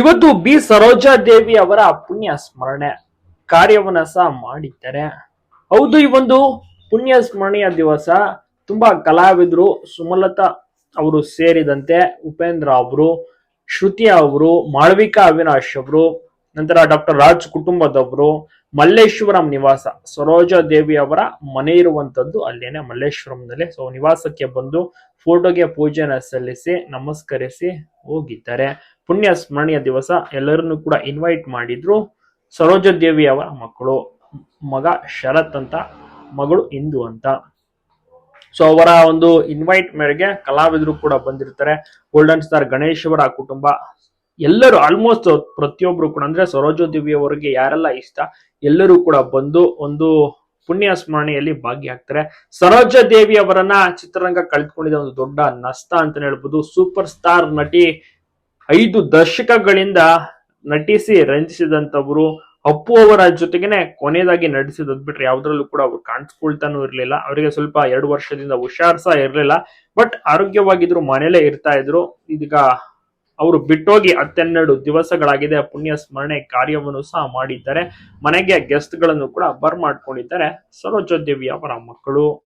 ಇವತ್ತು ಬಿ ಸರೋಜಾ ದೇವಿ ಅವರ ಪುಣ್ಯ ಸ್ಮರಣೆ ಕಾರ್ಯವನ್ನ ಸಹ ಮಾಡಿದ್ದಾರೆ. ಹೌದು, ಈ ಒಂದು ಪುಣ್ಯ ಸ್ಮರಣೆಯ ದಿವಸ ತುಂಬಾ ಕಲಾವಿದರು ಸುಮಲತಾ ಅವರು ಸೇರಿದಂತೆ ಉಪೇಂದ್ರ ಅವರು, ಶ್ರುತಿ ಅವರು, ಮಾಳವಿಕಾ ಅವಿನಾಶ್ ಅವರು, ನಂತರ ಡಾಕ್ಟರ್ ರಾಜ್ ಕುಟುಂಬದವರು, ಮಲ್ಲೇಶ್ವರಂ ನಿವಾಸ, ಸರೋಜಾ ದೇವಿ ಅವರ ಮನೆ ಇರುವಂತದ್ದು ಅಲ್ಲೇನೆ ಮಲ್ಲೇಶ್ವರಂನಲ್ಲಿ. ಸೊ ನಿವಾಸಕ್ಕೆ ಬಂದು ಫೋಟೋಗೆ ಪೂಜೆನ ಸಲ್ಲಿಸಿ ನಮಸ್ಕರಿಸಿ ಹೋಗಿದ್ದಾರೆ. ಪುಣ್ಯ ಸ್ಮರಣೆಯ ದಿವಸ ಎಲ್ಲರನ್ನು ಕೂಡ ಇನ್ವೈಟ್ ಮಾಡಿದ್ರು. ಸರೋಜದೇವಿ ಅವರ ಮಕ್ಕಳು, ಮಗ ಶರತ್ ಅಂತ, ಮಗಳು ಇಂದು ಅಂತ. ಸೊ ಅವರ ಒಂದು ಇನ್ವೈಟ್ ಮೇರೆಗೆ ಕಲಾವಿದರು ಕೂಡ ಬಂದಿರ್ತಾರೆ. ಗೋಲ್ಡನ್ ಸ್ಟಾರ್ ಗಣೇಶ್ ಅವರ ಕುಟುಂಬ, ಎಲ್ಲರೂ ಆಲ್ಮೋಸ್ಟ್ ಪ್ರತಿಯೊಬ್ರು ಕೂಡ, ಅಂದ್ರೆ ಸರೋಜದೇವಿ ಅವರಿಗೆ ಯಾರೆಲ್ಲ ಇಷ್ಟ, ಎಲ್ಲರೂ ಕೂಡ ಬಂದು ಒಂದು ಪುಣ್ಯ ಸ್ಮರಣೆಯಲ್ಲಿ ಭಾಗಿಯಾಗ್ತಾರೆ. ಸರೋಜ ದೇವಿ ಅವರನ್ನ ಚಿತ್ರರಂಗ ಕಳೆದುಕೊಂಡಿದ್ದ ಒಂದು ದೊಡ್ಡ ನಷ್ಟ ಅಂತ ಹೇಳ್ಬೋದು. ಸೂಪರ್ ಸ್ಟಾರ್ ನಟಿ ಐದು ದಶಕಗಳಿಂದ ನಟಿಸಿ ರಂಜಿಸಿದಂತವರು ಅಪ್ಪು ಅವರ ಜೊತೆಗೇನೆ ಕೊನೆಯದಾಗಿ ನಟಿಸಿದ್ ಬಿಟ್ರೆ ಯಾವ್ದ್ರಲ್ಲೂ ಕೂಡ ಅವ್ರು ಕಾಣಿಸ್ಕೊಳ್ತಾನೂ ಇರಲಿಲ್ಲ. ಅವರಿಗೆ ಸ್ವಲ್ಪ ಎರಡು ವರ್ಷದಿಂದ ಹುಷಾರ್ ಸಹ ಇರಲಿಲ್ಲ. ಬಟ್ ಆರೋಗ್ಯವಾಗಿದ್ರು ಮನೆಯಲ್ಲೇ ಇರ್ತಾ ಇದ್ರು. ಇದೀಗ ಅವರು ಬಿಟ್ಟೋಗಿ ಹತ್ತೆರಡು ದಿವಸಗಳಾಗಿದೆ. ಪುಣ್ಯ ಸ್ಮರಣೆ ಕಾರ್ಯವನ್ನು ಸಹ ಮಾಡಿದ್ದಾರೆ. ಮನೆಗೆ ಗೆಸ್ಟ್ಗಳನ್ನು ಕೂಡ ಬರ್ ಮಾಡ್ಕೊಂಡಿದ್ದಾರೆ. ಸರೋಜ ದೇವಿ ಅವರ ಮಕ್ಕಳು.